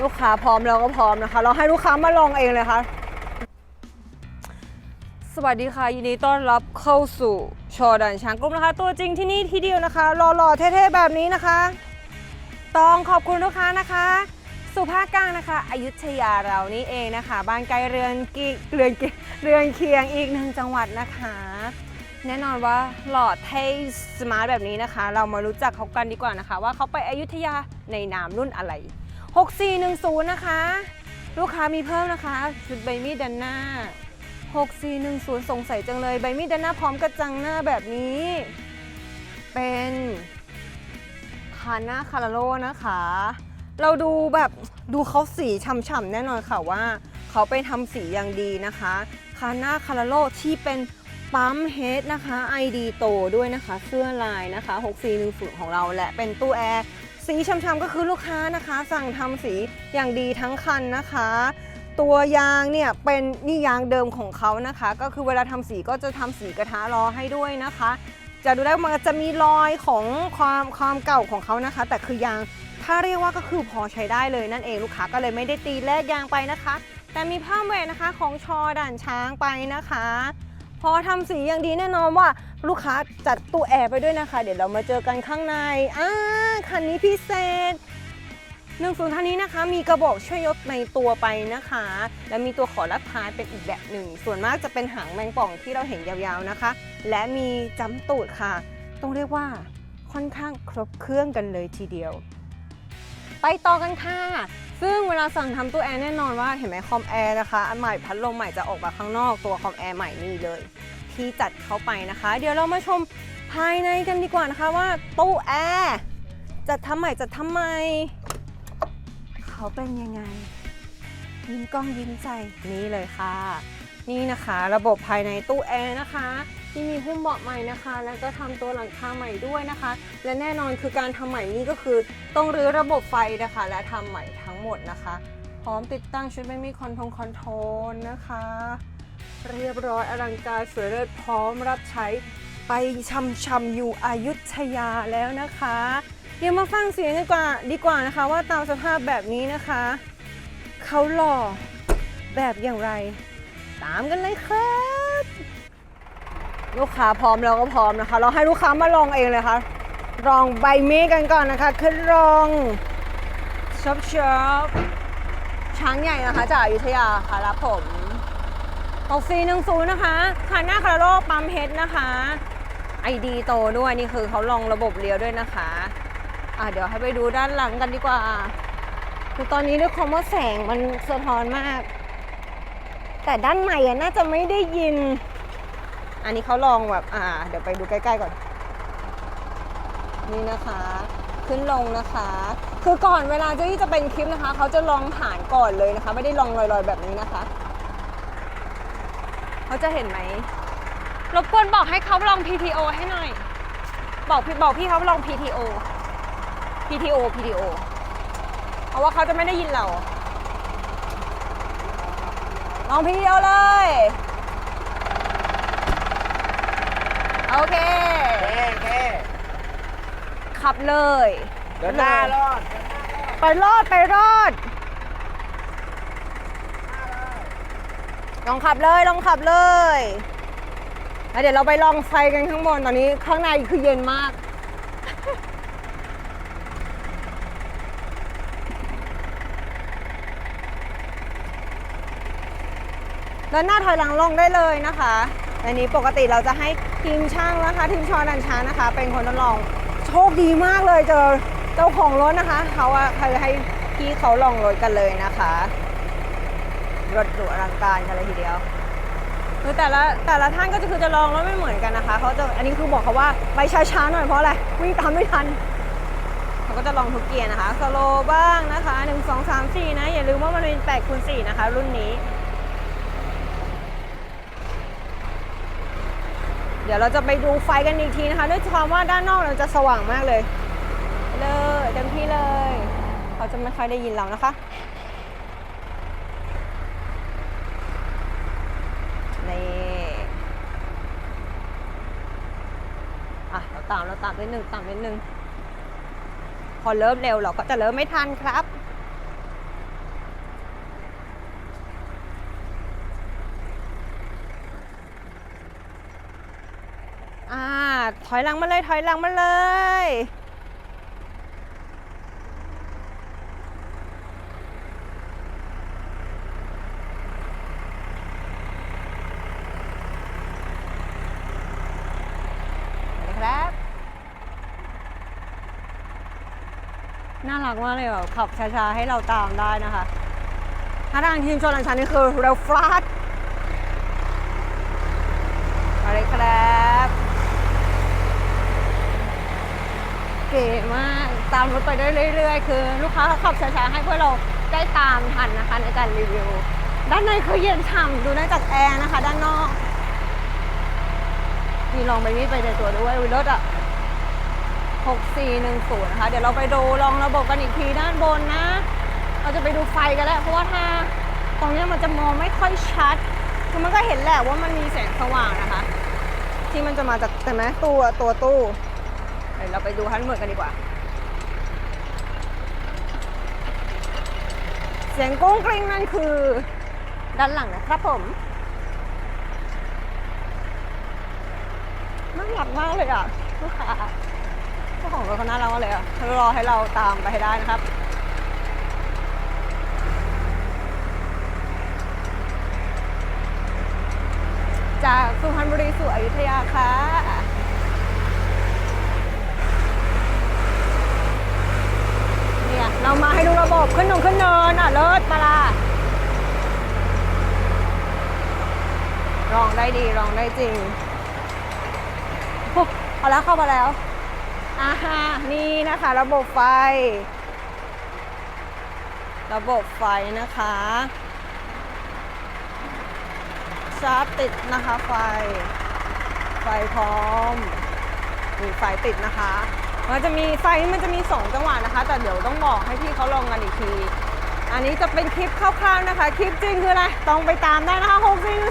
ลูกค้าพร้อมเราก็พร้อมนะคะ เราให้ลูกค้ามาลองเองเลยค่ะ สวัสดีค่ะยินดีต้อนรับเข้าสู่ชอดันช้างกรุ๊ปนะคะ ตัวจริงที่นี่ที่เดียวนะคะหล่อๆเท่ๆแบบนี้นะคะ ต้องขอบคุณลูกค้านะคะ สุภาพกลางนะคะอยุธยาเรานี่เองนะคะบ้านไกลเรือนกิเรือนกิเรือนเคียงอีกหนึ่งจังหวัดนะคะ แน่นอนว่าหล่อเท่สมาร์ทแบบนี้นะคะ เรามารู้จักเขากันดีกว่านะคะ ว่าเขาไปอยุธยาในนามรุ่นอะไร 6410 นะคะ ลูกค้ามีเพิ่มนะคะชุดใบมีดดันหน้า 6410 สงสัยจังเลย ใบมีดด้านหน้าพร้อมกระจังหน้าแบบนี้ เป็นคาน่าคาราโลนะคะ เราดูแบบดูเขาสีฉ่ำๆแน่นอนค่ะว่า เขาไปทำสีอย่างดีนะคะคาน่าคาราโลที่เป็นปั๊มเฮดนะคะ ID โตด้วยนะคะ เสื้อลายนะคะ 6410 ของเราและเป็นตู้แอร์ สีฉ่ำๆก็คือลูกค้านะคะ สั่งทำสีอย่างดีทั้งคันนะคะ ตัวยางเนี่ยเป็นนี่ยางเดิมของเขานะคะ ก็คือเวลาทำสีก็จะทำสีกระทะรอให้ด้วยนะคะ จะดูได้ว่ามันจะมีรอยของความความเก่าของเขานะคะ แต่คือยางถ้าเรียกว่าก็คือพอใช้ได้เลยนั่นเองลูกค้าก็เลยไม่ได้ตีแลกยางไปนะคะ แต่มีผ้าเวทนะคะของชอด่านช้างไปนะคะ พอทำสีอย่างดีแน่นอนว่า ลูกค้าจัดตู้แอร์ไปด้วยนะคะ เดี๋ยวเรามาเจอกันข้างในอ่าคันนี้พิเศษหนึ่งศูนย์ท่านนี้นะคะ มีกระบอกช่วยยกในตัวไปนะคะ และมีตัวขอรัดท้ายเป็นอีกแบบหนึ่ง ส่วนมากจะเป็นหางแมงป่องที่เราเห็นยาวๆนะคะ และมีจ้ำตูดค่ะ ต้องเรียกว่าค่อนข้างครบเครื่องกันเลยทีเดียว ไปต่อกันค่ะ ซึ่งเวลาสั่งทำตู้แอร์แน่นอนว่าเห็นไหมคอมแอร์นะคะ อันใหม่พัดลมใหม่จะออกมาข้างนอกตัวคอมแอร์ใหม่นี่เลย ที่จัดเข้าไปนะคะ เดี๋ยวเรามาชมภายในกันดีกว่านะคะว่าตู้แอร์จัดทำใหม่จัดทำใหม่เขาเป็นยังไง ยิ้มกล้องยิ้มใจนี่เลยค่ะ นี่นะคะ ระบบภายในตู้แอร์นะคะ ที่มีหุ้มเบาะใหม่นะคะ แล้วก็ทำตัวหลังคาใหม่ด้วยนะคะ และแน่นอนคือการทำใหม่นี่ก็คือต้องรื้อระบบไฟนะคะ และทำใหม่ทั้งหมดนะคะ พร้อมติดตั้งชุดไม่มีคอนโทรลคอนโทรลนะคะ เรียบร้อยอลังการสวยเลิศพร้อมรับใช้ไปช่ำอยู่อายุทยาแล้วนะคะเดี๋ยวมาฟังเสียงกันกว่าดีกว่านะคะ ว่าตามสภาพแบบนี้นะคะเขาหล่อแบบอย่างไร ตามกันเลยครับ ลูกค้าพร้อมเราก็พร้อมนะคะ เราให้ลูกค้ามาลองเองเลยค่ะลองใบเมฆกันก่อนนะคะคือลองช็อปช็อปช้างใหญ่นะคะจากอยุธยาค่ะรับผม6410นะคะคันหน้าคาราโลปั๊มเฮดนะคะไอดีโตด้วยนี่คือเขาลองระบบเลี้ยวด้วยนะคะอะเดี๋ยวให้ไปดูด้านหลังกันดีกว่า คือตอนนี้ด้วยความว่าแสงมันสะท้อนมาก แต่ด้านในอะน่าจะไม่ได้ยิน อันนี้เขาลองแบบอ่า เดี๋ยวไปดูใกล้ๆก่อน นี่นะคะ ขึ้นลงนะคะ คือก่อนเวลาที่จะเป็นคลิปนะคะเขาจะลองผ่านก่อนเลยนะคะ ไม่ได้ลองลอยๆแบบนี้นะคะเขาจะเห็นไหมรบกวนบอกให้เขาลอง PTO ให้หน่อย บอกพี่บอกพี่เขาลอง PTO PTO PTO เพราะว่าเขาจะไม่ได้ยินเรา ลอง PTO เลย โอเค โอเคโอเคขับเลยเดินหน้ารอดไปรอดไปรอด ลองขับเลยลองขับเลยแล้วเดี๋ยวเราไปลองไฟกันข้างบนตอนนี้ ข้างในคือเย็นมากเดินหน้าถอยหลังลงได้เลยนะคะ อันนี้ปกติเราจะให้ทีมช่างนะคะ ทีมชอดันช้านะคะ เป็นคนทดลองโชคดีมากเลยเจอเจ้าของรถนะคะเขาอะเคยให้พี่เขาลองรถกันเลยนะคะรถหรูอลังการกันเลยทีเดียวคือแต่ละแต่ละท่านก็จะคือจะลองแล้วไม่เหมือนกันนะคะเขาจะอันนี้คือบอกเขาว่าไปช้าๆหน่อยเพราะอะไรวิ่งตามไม่ทันเขาก็จะลองทุกเกียร์นะคะสโลบ้างนะคะ 1 2 3 4 นะ อย่าลืมว่ามันเป็น8คูณ4นะคะ รุ่นนี้ เดี๋ยวเราจะไปดูไฟกันอีกทีนะคะ ด้วยความว่าด้านนอกเราจะสว่างมากเลย เลยเต็มที่เลย เขาจะไม่ค่อยได้ยินเรานะคะนี่อะเราตามเราตามนิดนึงตามนิดนึงพอเริ่มเร็วเราก็จะเริ่มไม่ทันครับ ถอยหลังมาเลย ถอยหลังมาเลยนะครับน่ารักมากเลยแบบขับช้าๆ ให้เราตามได้นะคะถ้าทางทีมชนลันชันนี่คือเร็วฟลัดมาเลยครับ เก๋มาก ตามรถไปได้เรื่อยๆ คือลูกค้าเขาขับช้าๆให้เพวกเราได้ตามทันนะคะในการรีวิว ด้านในคือเย็นฉ่ำดูได้จากแอร์นะคะ ด้านนอก มีลองไปนี่ไปในตัวด้วยวิรถอะ6410นะคะ เดี๋ยวเราไปดูลองระบบกันอีกทีด้านบนนะ เราจะไปดูไฟกันแล้วเพราะว่าถ้าตรงนี้มันจะมองไม่ค่อยชัดคือมันก็เห็นแหละว่ามันมีแสงสว่างนะคะ ที่มันจะมาจากแต่ไหมตัวตัวตู้เดี๋ยวเราไปดูฮันเมิร์ดกันดีกว่า เสียงกุ้งกริ้งนั่นคือ ด้านหลังนะครับผมน่ารักมากเลยอะลูกค้าเจ้าของรถเขาน่ารักมากเลยอะเขารอให้เราตามไปให้ได้นะครับจากสุพรรณบุรีสู่อยุธยาค่ะ เนี่ย เรามาให้ ดูระบบขึ้นนงขึ้นเนินอะเลิศปะล่ะลองได้ดีลองได้จริงปุ๊บเอาแล้วเข้ามาแล้วอ่าฮะนี่นะคะ ระบบไฟ ระบบไฟนะคะชาร์จติดนะคะไฟ ไฟพร้อมมีไฟติดนะคะ มันจะมีไฟมันจะมี 2 จังหวะนะคะ แต่เดี๋ยวต้องบอกให้พี่เขาลองกันอีกที อันนี้จะเป็นคลิปคร่าวๆนะคะ คลิปจริงคืออะไร ต้องไปตามได้นะคะ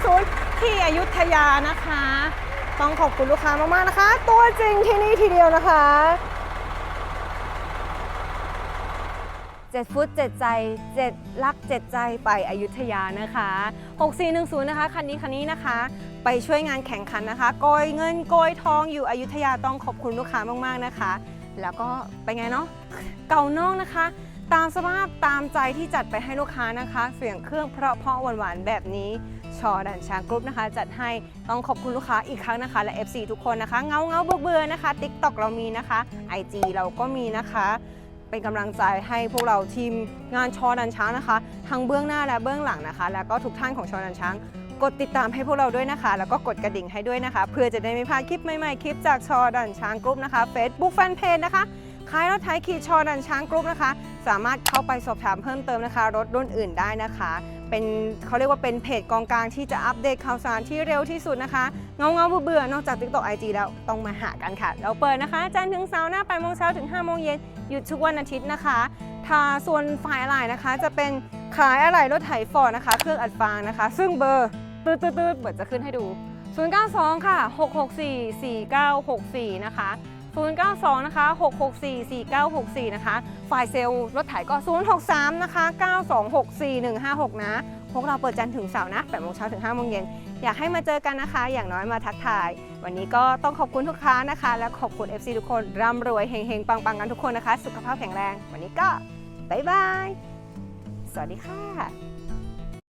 640ที่อยุธยานะคะ ต้องขอบคุณลูกค้ามากๆนะคะ ตัวจริงที่นี่ทีเดียวนะคะ7ฟุต7ใจ7ลัก7ใจไปอยุธยานะคะ 6410 นะคะ คันนี้คันนี้นะคะ ไปช่วยงานแข่งขันนะคะโกยเงินโกยทองอยู่อยุธยาต้องขอบคุณลูกค้ามาก ๆ นะคะ แล้วก็ไปไงเนาะเก่านอกนะคะ ตามสภาพตามใจที่จัดไปให้ลูกค้านะคะ เสียงเครื่องเพราะเพราะหวานๆแบบนี้ชอดันช้างกรุ๊ปนะคะ จัดให้ต้องขอบคุณลูกค้าอีกครั้งนะคะ และ FC ทุกคนนะคะ เงาเงาเบื่อเบื่อนะคะ TikTok เรามีนะคะ IG เราก็มีนะคะ เป็นกำลังใจให้พวกเราทีมงานชอดันช้างนะคะ ทั้งเบื้องหน้าและเบื้องหลังนะคะ แล้วก็ทุกท่านของชอดันช้าง กดติดตามให้พวกเราด้วยนะคะ แล้วก็กดกระดิ่งให้ด้วยนะคะ เพื่อจะได้ไม่พลาดคลิปใหม่ๆ คลิปจากชอดันช้างกรุ๊ปนะคะ Facebook Fanpage นะคะขายรถไถขีดชอดันช้างกรุ๊ปนะคะ สามารถเข้าไปสอบถามเพิ่มเติมนะคะ รถรุ่นอื่นได้นะคะ เป็นเขาเรียกว่าเป็นเพจกองกลางที่จะอัปเดตข่าวสารที่เร็วที่สุดนะคะเงาเงาเบื่อนอกจาก TikTok IG แล้วต้องมาหากันค่ะ เราเปิดนะคะจันทร์ถึงเสาร์หน้า8โมงเช้าถึง5โมงเย็นหยุดทุกวันอาทิตย์นะคะถ้าส่วนฝ่ายอะไหล่นะคะ จะเป็นขายอะไหล่รถไถฟอร์ดนะคะ เครื่องอัดฟางนะคะ ซึ่งเบอร์ ตืดตืดตืดเบิดจะขึ้นให้ดู 092 ค่ะ 664 4964 นะคะ 092 นะคะ 664 4964 นะคะ ฝ่ายเซลล์รถไถก็ 063 นะคะ 926 4156 นะ พวกเราเปิดจันทร์ถึงเสาร์นะ8โมงเช้าถึง5โมงเย็น อยากให้มาเจอกันนะคะ อย่างน้อยมาทักทาย วันนี้ก็ต้องขอบคุณทุกค้านะคะ และขอบคุณ FC ทุกคน ร่ำรวยเฮงๆ ปังๆ กันทุกคนนะคะ สุขภาพแข็งแรง วันนี้ก็บ๊ายบาย สวัสดีค่ะ